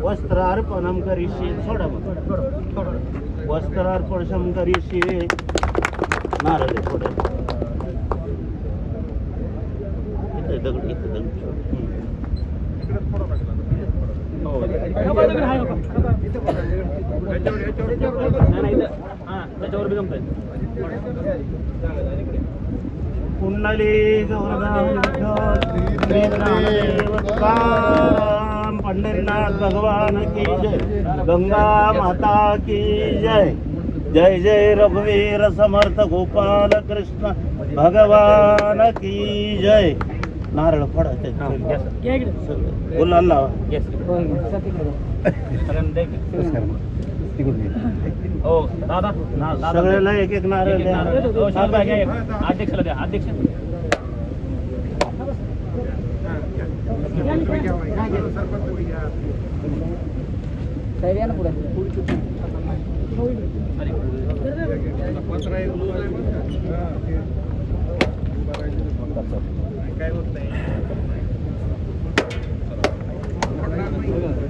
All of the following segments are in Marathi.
વસ્ત્રાર્પણમ કરીશીએ છોડા વસ્ત્રાર્પણમ કરીશીએ નારદે છોડે त्याच्यावर बी जमत कुंडली तुकाराम पंढरीनाथ भगवान की जय। गंगा माता की जय। जय जय रघुवीर समर्थ गोपाल कृष्ण भगवान की जय नारळ फोडायचे गुलाल लावा. हो दादा सगळ्याला एक एक नारळ द्या. अध्यक्षला द्या अध्यक्ष. पाटील साहेब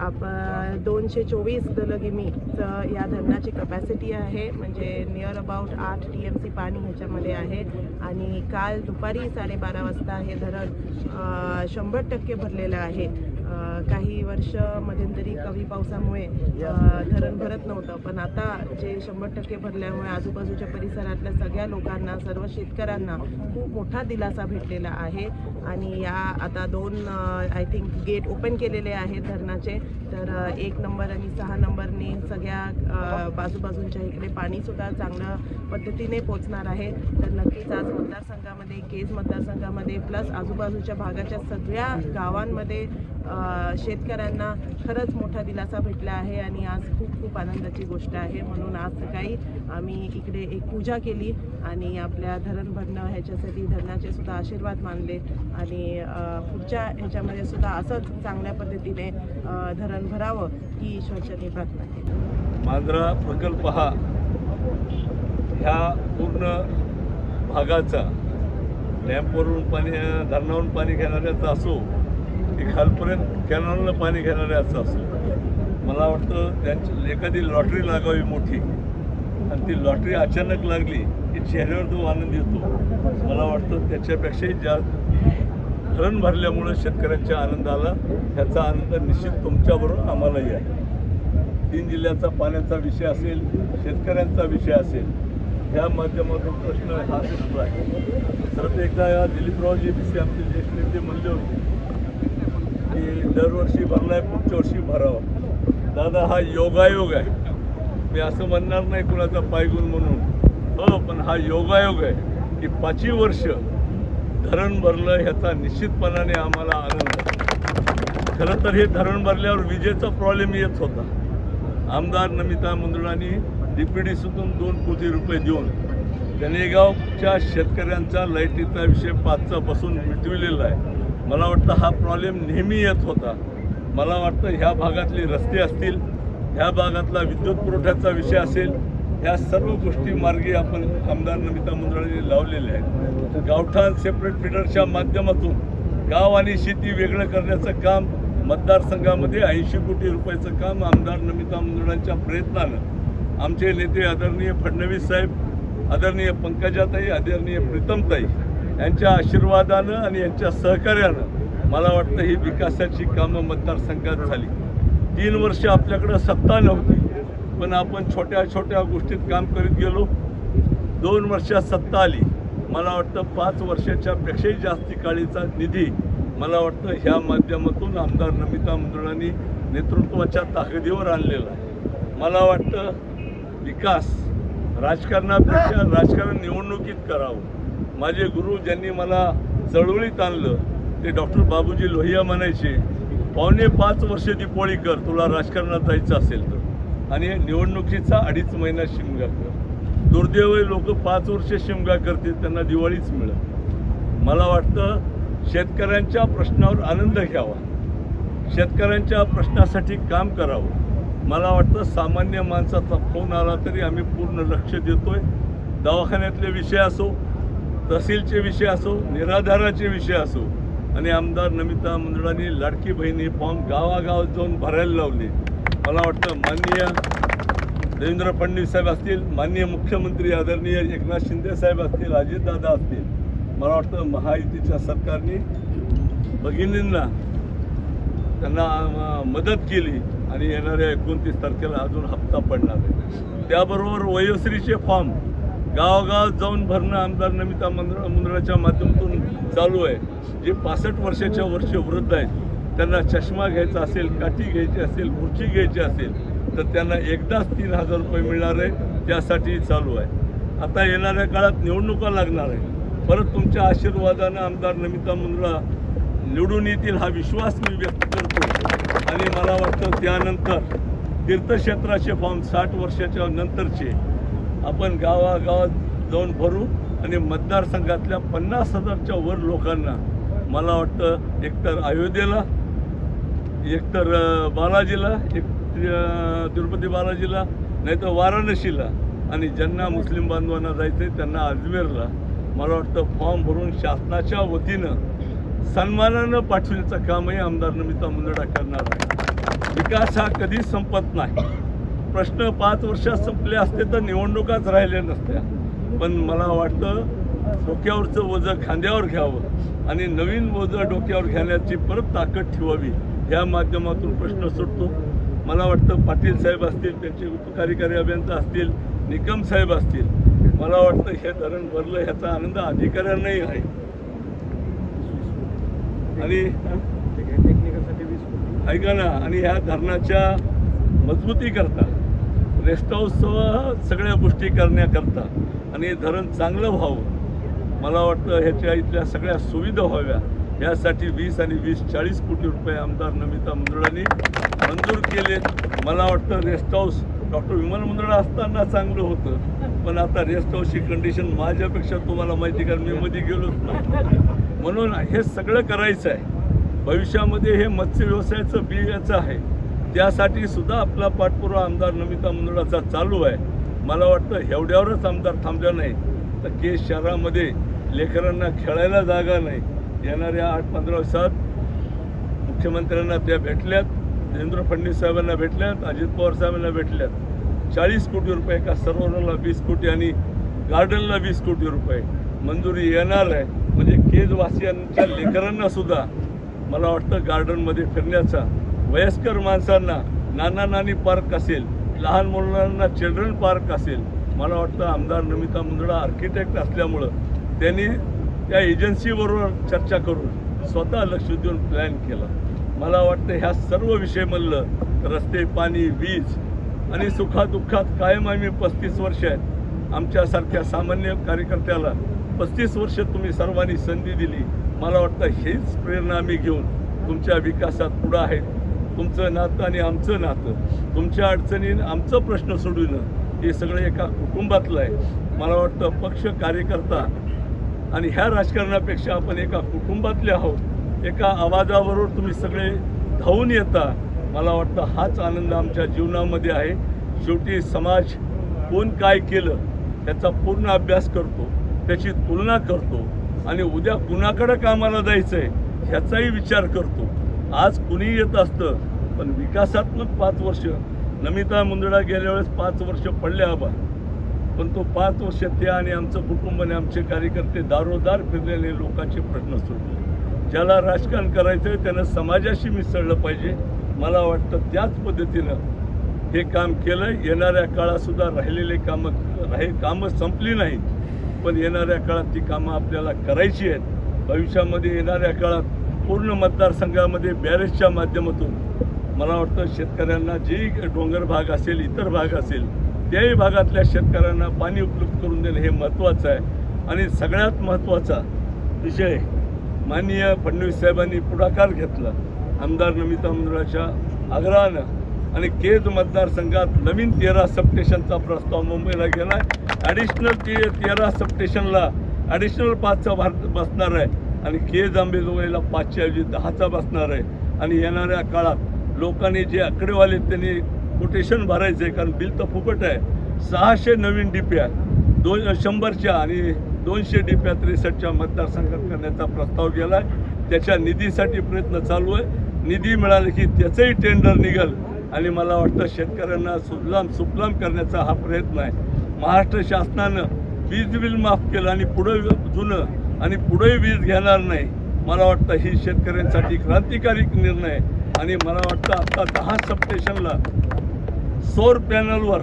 आप दोनशे चोवीस दलगिमीचं या धरणाची कपॅसिटी आहे. म्हणजे नियर अबाउट आठ टी एम सी पाणी ह्याच्यामध्ये आहे. आणि काल दुपारी साडेबारा वाजता हे धरण शंभर टक्के भरलेलं आहे. काही वर्ष मध्यंतरी कमी पावसामुळे धरण भरत नव्हतं. पण आता जे शंभर टक्के भरल्यामुळे आजूबाजूच्या परिसरातल्या सगळ्या लोकांना सर्व शेतकऱ्यांना खूप मोठा दिलासा भेटलेला आहे. आणि या आता दोन आय थिंक गेट ओपन केलेले आहेत धरणाचे. तर एक नंबर आणि सहा नंबरने सगळ्या बाजूबाजूंच्या इकडे पाणीसुद्धा चांगल्या पद्धतीने पोचणार आहे. तर नक्कीच आज मतदारसंघामध्ये केज मतदारसंघामध्ये प्लस आजूबाजूच्या भागाच्या सगळ्या गावांमध्ये शेतकऱ्यांना खरंच मोठा दिलासा भेटला आहे आणि आज खूप खूप आनंदाची गोष्ट आहे. म्हणून आज सकाळी आम्ही इकडे एक पूजा केली आणि आपल्या धरण भरणं ह्याच्यासाठी धरणाचे सुद्धा आशीर्वाद मानले आणि पुढच्या ह्याच्यामध्ये सुद्धा असंच चांगल्या पद्धतीने धरण भरावं ही ईश्वरचरणी प्रार्थना केली. मांजरा प्रकल्प हा ह्या पूर्ण भागाचा डॅम्पवरून पाणी धरणावरून पाणी घेणाऱ्याचा असो की खालपर्यंत कॅनॉलनं पाणी घेणाऱ्याचा असो मला वाटतं त्यांची एखादी लॉटरी लागावी मोठी. आणि ती लॉटरी अचानक लागली की चेहऱ्यावर तो आनंद येतो. मला वाटतं त्याच्यापेक्षाही जास्त धरण भरल्यामुळं शेतकऱ्यांच्या आनंदाला ह्याचा आनंद निश्चित तुमच्याबरोबर आम्हालाही आहे. तीन जिल्ह्याचा पाण्याचा विषय असेल शेतकऱ्यांचा विषय असेल ह्या माध्यमातून प्रश्न हा सुरू आहे. तर एकदा या दिलीपरावजी बी सी आमचे ज्येष्ठ नेते म्हणले होते की दरवर्षी भरलाय पुढच्या वर्षी भरावा. दादा हा योगायोग आहे. मी असं म्हणणार नाही कुणाचा पायगुण म्हणून. हो पण हा योगायोग आहे की पाचवी वर्ष धरण भरलं ह्याचा निश्चितपणाने आम्हाला आनंद आहे. खरं तर हे धरण भरल्यावर विजेचा प्रॉब्लेम येत होता. आमदार नमिता मुंदडांनी डीपीडीसीतून दोन कोटी रुपये देऊन गणेगावच्या शेतकऱ्यांचा लाईटीचा विषय पाचचा बसून मिटविलेला आहे. मला वाटतं हा प्रॉब्लेम नेहमी येत होता. मला वाटतं ह्या भागातले रस्ते असतील ह्या भागातला विद्युत पुरवठ्याचा विषय असेल ह्या सर्व गोष्टी मार्गी आपण आमदार नमिता मंडळाने लावलेल्या आहेत. गावठाण सेपरेट फिडरच्या माध्यमातून गाव आणि शेती वेगळं करण्याचं काम मतदारसंघामध्ये ऐंशी कोटी रुपयाचं काम आमदार नमिता मुंदडांच्या प्रयत्नानं आमचे नेते आदरणीय फडणवीस साहेब आदरणीय पंकजाताई आदरणीय प्रीतमताई यांच्या आशीर्वादानं आणि यांच्या सहकार्यानं मला वाटतं ही विकासाची कामं मतदारसंघात झाली. तीन वर्ष आपल्याकडं सत्ता नव्हती पण आपण छोट्या छोट्या गोष्टीत काम करीत गेलो. दोन वर्षात सत्ता आली. मला वाटतं पाच वर्षाच्या पेक्षाही जास्ती काळीचा निधी मला वाटतं ह्या माध्यमातून आमदार नमिता मंडळांनी नेतृत्वाच्या ताकदीवर आणलेला आहे. मला वाटतं विकास राजकारणापेक्षा राजकारण निवडणुकीत करावं. माझे गुरु ज्यांनी मला चळवळीत आणलं ते डॉक्टर बाबूजी लोहिया म्हणायचे पावणे पाच वर्ष दिपोळी कर तुला राजकारणात जायचं असेल तर. आणि निवडणुकीचा अडीच महिना शिमगा कर. दुर्दैवी लोक पाच वर्ष शिमगा करतील त्यांना दिवाळीच मिळत मला वाटतं शेतकऱ्यांच्या प्रश्नावर आनंद घ्यावा. शेतकऱ्यांच्या प्रश्नासाठी काम करावं. मला वाटतं सामान्य माणसाचा फोन आला तरी आम्ही पूर्ण लक्ष देतोय. दवाखान्यातले विषय असो तहसीलचे विषय असो निराधाराचे विषय असो आणि आमदार नमिता मंडळांनी लाडकी बहिणी फॉर्म गावागाव जाऊन भरायला लावले. मला वाटतं माननीय देवेंद्र फडणवीस साहेब असतील माननीय मुख्यमंत्री आदरणीय एकनाथ शिंदे साहेब असतील अजितदादा असतील मला वाटतं महायुतीच्या सरकारने भगिनींना त्यांना मदत केली आणि येणाऱ्या एकोणतीस तारखेला अजून हप्ता पडणार आहे. त्याबरोबर वयोश्रीचे फॉर्म गावागावात जाऊन भरणं आमदार नमिता मंडळ मंडळाच्या माध्यमातून चालू आहे. जे पासष्ट वर्षाच्या वर्ष वृद्ध आहेत त्यांना चष्मा घ्यायचा असेल काठी घ्यायची असेल खुर्ची घ्यायची असेल तर त्यांना एकदाच तीन हजार रुपये मिळणार आहे त्यासाठी चालू आहे. आता येणाऱ्या काळात निवडणुका लागणार आहे परत तुमच्या आशीर्वादानं आमदार नमिता मुंद्रा निवडून येतील हा विश्वास मी व्यक्त करतो. आणि मला वाटतं त्यानंतर तीर्थक्षेत्राचे फॉर्म साठ वर्षाच्या नंतरचे आपण गावागावात जाऊन भरू आणि मतदारसंघातल्या पन्नास हजारच्या वर लोकांना मला वाटतं एकतर अयोध्येला एकतर बालाजीला एक तिरुपती बालाजीला नाहीतर वाराणसीला आणि ज्यांना मुस्लिम बांधवांना जायचं आहे त्यांना अजमेरला. मला वाटतं फॉर्म भरून शासनाच्या वतीनं सन्मानानं पाठवण्याचं कामही आमदार नमिता मुंदडा करणार आहे. विकास हा कधीच संपत नाही. प्रश्न पाच वर्षात संपले असते तर निवडणुकाच राहिल्या नसत्या. पण मला वाटतं डोक्यावरचं ओझं खांद्यावर घ्यावं आणि नवीन ओझं डोक्यावर घेण्याची परत ताकद ठेवावी ह्या माध्यमातून प्रश्न सुटतो. मला वाटतं पाटील साहेब असतील त्यांचे उपकार्यकारी अभियंता असतील निकम साहेब असतील मला वाटतं हे धरण भरलं ह्याचा आनंद अधिकाऱ्यांनाही आहे. आणि ऐका ना आणि ह्या धरणाच्या मजबूतीकरता रेस्ट हाऊससह सगळ्या गोष्टी करण्याकरता आणि हे धरण चांगलं व्हावं. मला वाटतं ह्याच्या इथल्या सगळ्या सुविधा व्हाव्या. यासाठी वीस आणि वीस चाळीस कोटी रुपये आमदार नमिता मुंदळांनी मंजूर केले मला वाटतं rest house doctor Vimal Mundada असताना चांगलं होतं. पण आता रेस्ट हाऊसची कंडिशन माझ्यापेक्षा तुम्हाला माहिती कारण मी मध्ये गेलोच नाही म्हणून हे सगळं करायचं आहे. भविष्यामध्ये हे मत्स्य व्यवसायाचं बियाचं आहे. त्यासाठी सुद्धा आपला पाठपुरावा आमदार नमिता मुंदळाचा चालू आहे. मला वाटतं एवढ्यावरच आमदार थांबला नाही तर केस शहरामध्ये लेकरांना खेळायला जागा नाही. येणाऱ्या आठ पंधरा दिवसात मुख्यमंत्र्यांना त्या भेटल्यात देवेंद्र फडणवीस साहेबांना भेटल्यात अजित पवार साहेबांना भेटल्यात. चाळीस कोटी रुपये एका सरोवराला वीस कोटी आणि गार्डनला वीस कोटी रुपये मंजुरी येणार आहे. म्हणजे केजवासियांच्या लेकरांना सुद्धा मला वाटतं गार्डनमध्ये फिरण्याचा वयस्कर माणसांना नाना नानी पार्क असेल लहान मुलांना चिल्ड्रन पार्क असेल मला वाटतं आमदार नमिता मुंदडा आर्किटेक्ट असल्यामुळं त्यांनी त्या एजन्सीबरोबर चर्चा करून स्वतः लक्ष देऊन प्लॅन केला. मला वाटतं ह्या सर्व विषय म्हणलं रस्ते पाणी वीज आणि सुखादुःखात कायम आम्ही पस्तीस वर्ष आहेत. आमच्यासारख्या सामान्य कार्यकर्त्याला पस्तीस वर्ष तुम्ही सर्वांनी संधी दिली. मला वाटतं हीच प्रेरणा आम्ही घेऊन तुमच्या विकासात पुढं आहेत. तुमचं नातं आणि आमचं नातं तुमच्या अडचणीनं आमचं प्रश्न सोडविणं हे सगळं एका कुटुंबातलं आहे. मला वाटतं पक्ष कार्यकर्ता आणि ह्या राजकारणापेक्षा आपण एका कुटुंबातले आहोत. एका आवाजाबरोबर तुम्ही सगळे धावून येता. मला वाटतं हाच आनंद आमच्या जीवनामध्ये आहे. शेवटी समाज कोण काय केलं त्याचा पूर्ण अभ्यास करतो त्याची तुलना करतो आणि उद्या कुणाकडं कामाला जायचं आहे ह्याचाही विचार करतो. आज कुणीही येत असतं पण विकासात्मक पाच वर्ष नमिता मुंदडा गेल्या वेळेस पाच वर्ष पडले आबा. पण तो पाच वर्ष त्या आणि आमचं कुटुंब आणि आमचे कार्यकर्ते दारोदार फिरलेले लोकांचे प्रश्न सोडले. ज्याला राजकारण करायचं आहे त्यानं समाजाशी मिसळलं पाहिजे. मला वाटतं त्याच पद्धतीनं हे काम केलं येणाऱ्या काळातसुद्धा राहिलेले कामं राही कामं संपली नाहीत. पण येणाऱ्या काळात ती कामं आपल्याला करायची आहेत. भविष्यामध्ये येणाऱ्या काळात पूर्ण मतदारसंघामध्ये बॅरेजच्या माध्यमातून मला वाटतं शेतकऱ्यांना जे डोंगर भाग असेल इतर भाग असेल त्याही भागातल्या शेतकऱ्यांना पाणी उपलब्ध करून देणं हे महत्त्वाचं आहे. आणि सगळ्यात महत्त्वाचा विषय माननीय फडणवीस साहेबांनी पुढाकार घेतला. आमदार नमिता मंडळाच्या आग्रहानं आणि केज मतदारसंघात नवीन तेरा सबस्टेशनचा प्रस्ताव मुंबईला गेला आहे ॲडिशनल ते तेरा सबस्टेशनला ॲडिशनल पाचचा भार बसणार आहे. आणि केज आंबेजोगाईला पाचच्या ऐवजी दहाचा बसणार आहे. आणि येणाऱ्या काळात लोकांनी जे आकडेवाले आहेत, त्यांनी कोटेशन भरायचं आहे कारण बिल तर फुकट आहे. सहाशे नवीन डिप्या दोन शंभरच्या आणि दोनशे डिप्या त्रेसष्टच्या मतदारसंघात करण्याचा प्रस्ताव गेला आहे त्याच्या निधीसाठी प्रयत्न चालू आहे. निधी मिळाला की त्याचंही टेंडर निघेल. आणि मला वाटतं शेतकऱ्यांना सुजलाम सुफलाम करण्याचा हा प्रयत्न आहे. महाराष्ट्र शासनानं वीज बिल माफ केलं आणि पुढं जुनं आणि पुढेही वीज घेणार नाही. मला वाटतं ही शेतकऱ्यांसाठी क्रांतिकारी निर्णय. आहे आणि मला वाटतं आता दहा सबस्टेशनला सौर पॅनलवर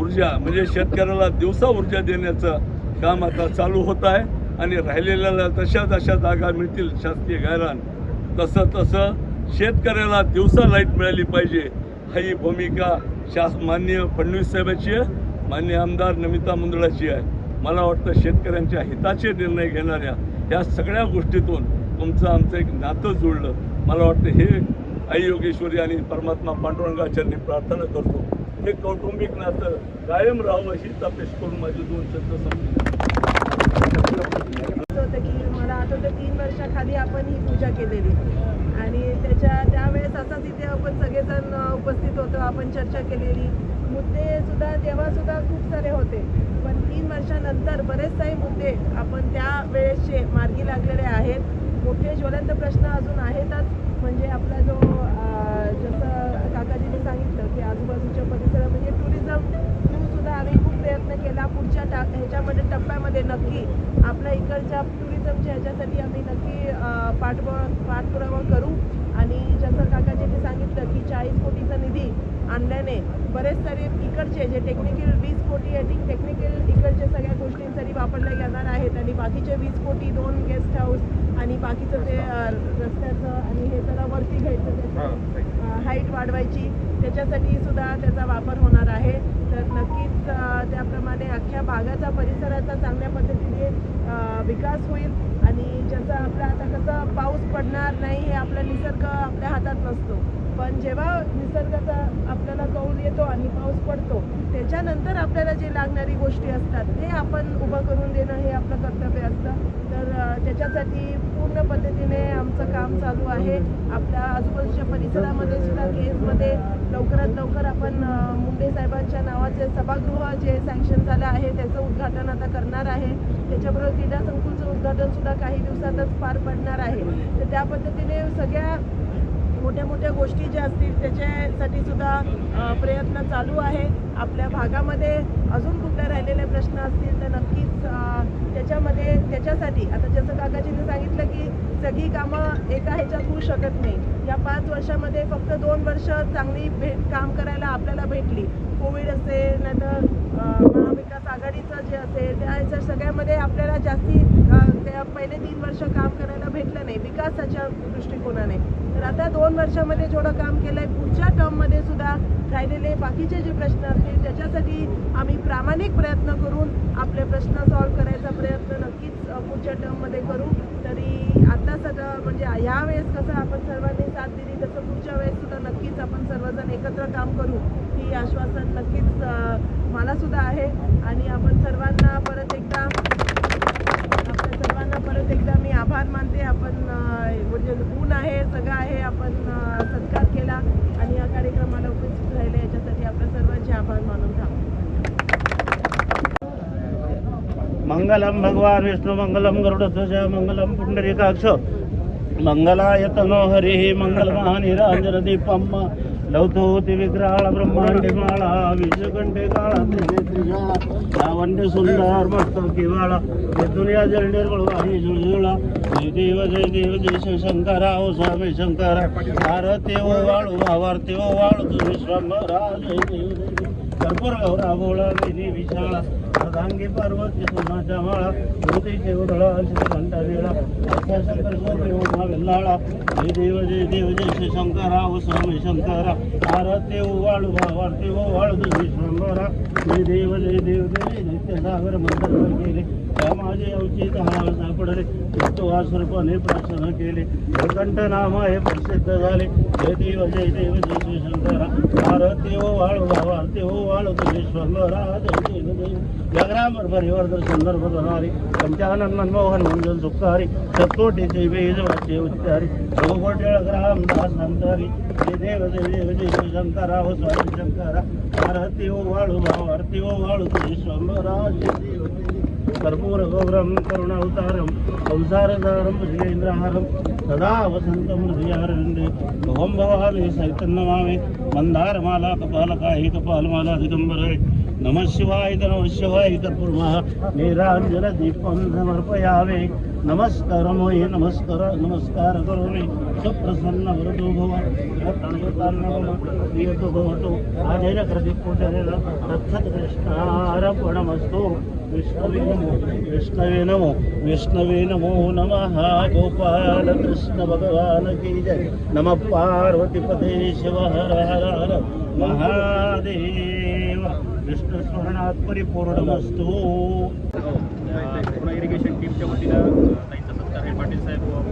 ऊर्जा म्हणजे शेतकऱ्याला दिवसा ऊर्जा देण्याचं काम आता चालू होत आहे. आणि राहिलेल्या तशा तशा जागा मिळतील शासकीय गायरान तसं तसं शेतकऱ्याला दिवसा लाइट मिळाली पाहिजे. ही भूमिका शास मान्य फडणवीस साहेबाची आहे. मान्य आमदार नमिता मुंदळाची आहे. मला वाटतं शेतकऱ्यांच्या हिताचे निर्णय घेणाऱ्या या सगळ्या गोष्टीतून तुमचं आमचं एक नातं जुळलं. मला वाटतं हे आई योगेश्वरी आणि परमात्मा पांडुरंगाचरणी प्रार्थना करतो. हे कौटुंबिक नातं कायम राहावं हीच अपेक्षा करून माझे दोन शब्द संपले. होतं की मला आठवतं तीन वर्षाखाली आपण ही पूजा केलेली. आणि त्याच्या त्यावेळेस असाच इथे आपण सगळेजण उपस्थित होतो आपण चर्चा केलेली. मुद्दे सुद्धा तेव्हा सुद्धा खूप सारे होते. पण तीन वर्षानंतर बरेच काही मुद्दे आपण त्या वेळेसचे मार्गी लागलेले आहेत. मोठे ज्वलंत प्रश्न अजून आहेतच. म्हणजे आपला जो जसं काकाजीने सांगितलं की आजूबाजूच्या परिसरात म्हणजे टुरिझम सुद्धा आम्ही खूप प्रयत्न केला. पुढच्या टा ह्याच्यामध्ये टप्प्यामध्ये नक्की आपल्या इकडच्या टुरिझमच्या ह्याच्यासाठी आम्ही नक्की पाठबळ पाठपुरावा करू. आणि जसं काकाजींनी सांगितलं की चाळीस कोटीचा निधी आणल्याने बरेच सारे इकडचे जे टेक्निकल वीस कोटी आय थिंक टेक्निकल इकडचे सगळ्या गोष्टींसाठी वापरल्या जाणार आहेत आणि बाकीचे वीस कोटी दोन गेस्ट हाऊस आणि बाकीचं ते रस्त्याचं आणि हे जरा वरती घ्यायचं त्याचं हाईट वाढवायची. त्याच्यासाठी सुद्धा त्याचा वापर होणार आहे. तर नक्कीच त्याप्रमाणे अख्ख्या भागाचा परिसराचा चांगल्या पद्धतीने विकास होईल. आणि ज्याचा आपला आता कसं पाऊस पडणार नाही हे आपला निसर्ग आपल्या हातात नसतो. पण जेव्हा निसर्गाचा आपल्याला कौल येतो आणि पाऊस पडतो त्याच्यानंतर आपल्याला जे लागणारी गोष्टी असतात ते आपण उभं करून देणं हे आपलं कर्तव्य असतं. तर त्याच्यासाठी पूर्ण पद्धतीने आमचं काम चालू आहे. आपल्या आजूबाजूच्या परिसरामध्ये सुद्धा केसमध्ये लवकरात लवकर आपण मुंडे साहेबांच्या नावाचे सभागृह जे सँक्शन झालं आहे त्याचं उद्घाटन आता करणार आहे. त्याच्याबरोबर क्रीडा संकुलचं उद्घाटन सुद्धा काही दिवसातच पार पडणार आहे. तर त्या पद्धतीने सगळ्या मोठ्या मोठ्या गोष्टी ज्या असतील त्याच्यासाठी सुद्धा प्रयत्न चालू आहे. आपल्या भागामध्ये अजून कुठल्या राहिलेले प्रश्न असतील तर नक्कीच त्याच्यामध्ये त्याच्यासाठी आता जसं काकाजीने सांगितलं की सगळी कामं एका ह्याच्यात होऊ शकत नाही. या पाच वर्षामध्ये फक्त दोन वर्ष चांगली भेट काम करायला आपल्याला भेटली. कोविड असेल नाहीतर आघाडीचं जे असेल त्या सगळ्यामध्ये आपल्याला जास्ती त्या पहिले तीन वर्ष काम करायला भेटलं नाही विकासाच्या दृष्टिकोनाने. तर आता दोन वर्षामध्ये जेवढं काम केलं आहे पुढच्या टर्ममध्ये सुद्धा राहिलेले बाकीचे जे प्रश्न असतील त्याच्यासाठी आम्ही प्रामाणिक प्रयत्न करून आपले प्रश्न सॉल्व्ह करायचा प्रयत्न नक्कीच पुढच्या टर्ममध्ये करू. तरी आता सगळं म्हणजे ह्या वेळेस कसं आपण सर्वांनी साथ दिली तसं पुढच्या वेळेस सुद्धा नक्कीच आपण सर्वजण एकत्र काम करू. ही आश्वासन नक्कीच मला सुद्धा आहे. आणि आपण सर्वांना परत एकदा आपल्या सर्वांना परत एकदा मी आभार मानते. आपण म्हणजे ऊन आहे सगळं आहे आपण सत्कार केला. आणि या कार्यक्रमाला उपस्थित राहिले याच्यासाठी आपल्या सर्वांचे आभार मानून थांबतो. मंगलम भगवान विष्णू मंगलम गरुड ध्वज मंगलम पुंडरीकाक्ष। मंगलायतनो हरिः मंगलमहानिरांजन दीपम लवतोति विग्रहाळ ब्रह्मांडे माळा विषकंठे काळा त्रिनेत्रिजाळा सुंदर मस्त किवाळा हे दुनिया जल निर्मळ वाही जुळजुळा जय देव जय देव जय शिवशंकरा ओ स्वामी शंकरा. भारते ओ वाळू भावार्थे ओ वाळू तुम्ही विश्वंभरा जय देव. कर्पूर गौरा बोळा वेणी विशाळा अर्धांगी पार्वती सोनाच्या माळा मोतीचे उधळा श्रीकंठा वेळा अख्या शंकर सोपे उमा वेल्लाळा जय देव जय देव जय श्री शंकरा हो स्वामी शंकरा आरते ओ हो वाळू वाळू जय देव जय देव जय नित्य सागर मंत्र गेले माझे अवचित हा सापडले तो प्रार्थना केले कंठ हे प्रसिद्ध झाले जय देव जय देव जय श्री शंकरा भारती ओ वाळू भारती ओ परिवर्तन संदर्भ बनारी पंचानन मनमोहन मंजन सुखारी सत्कोटीचे बीज वाचे उच्चारी. दास अंतरी जय देव जय देव शंकरा हो स्वामी शंकरा. भारती वाळू वाळू तुझे कर्पूर गौरम करुणावतारम संसारसारम भुजगेंद्रहारम सदा वसंतं हृदयारविन्दे भवं भवामि सैतन्नमामि मन्दारमाला कपालकाहि कपालमाला दिगम्बरे नमः शिवाय नमः शिवाय कर्पूर्मः नीराञ्जनदीपं समर्पयामि। नमस्कारं वै नमस्कार नमस्कार करोमि सुप्रसन्न वरदो भव प्रियतो भवतु आनेन कृतिपुटरेण तत्सत्कृष्णार्पणमस्तु विष्णवे नमो विष्णवे नमो विष्णवे नमो नमः गोपाल कृष्ण भगवान की जय नमः पार्वती पदे शिव हर हर हर महादेव विष्णू स्मरणात परिपूर्णमस्तु हो. पूर्ण इरिगेशन टीमच्या वतीनं त्यांचा सत्कार हे पाटील साहेब साहेब.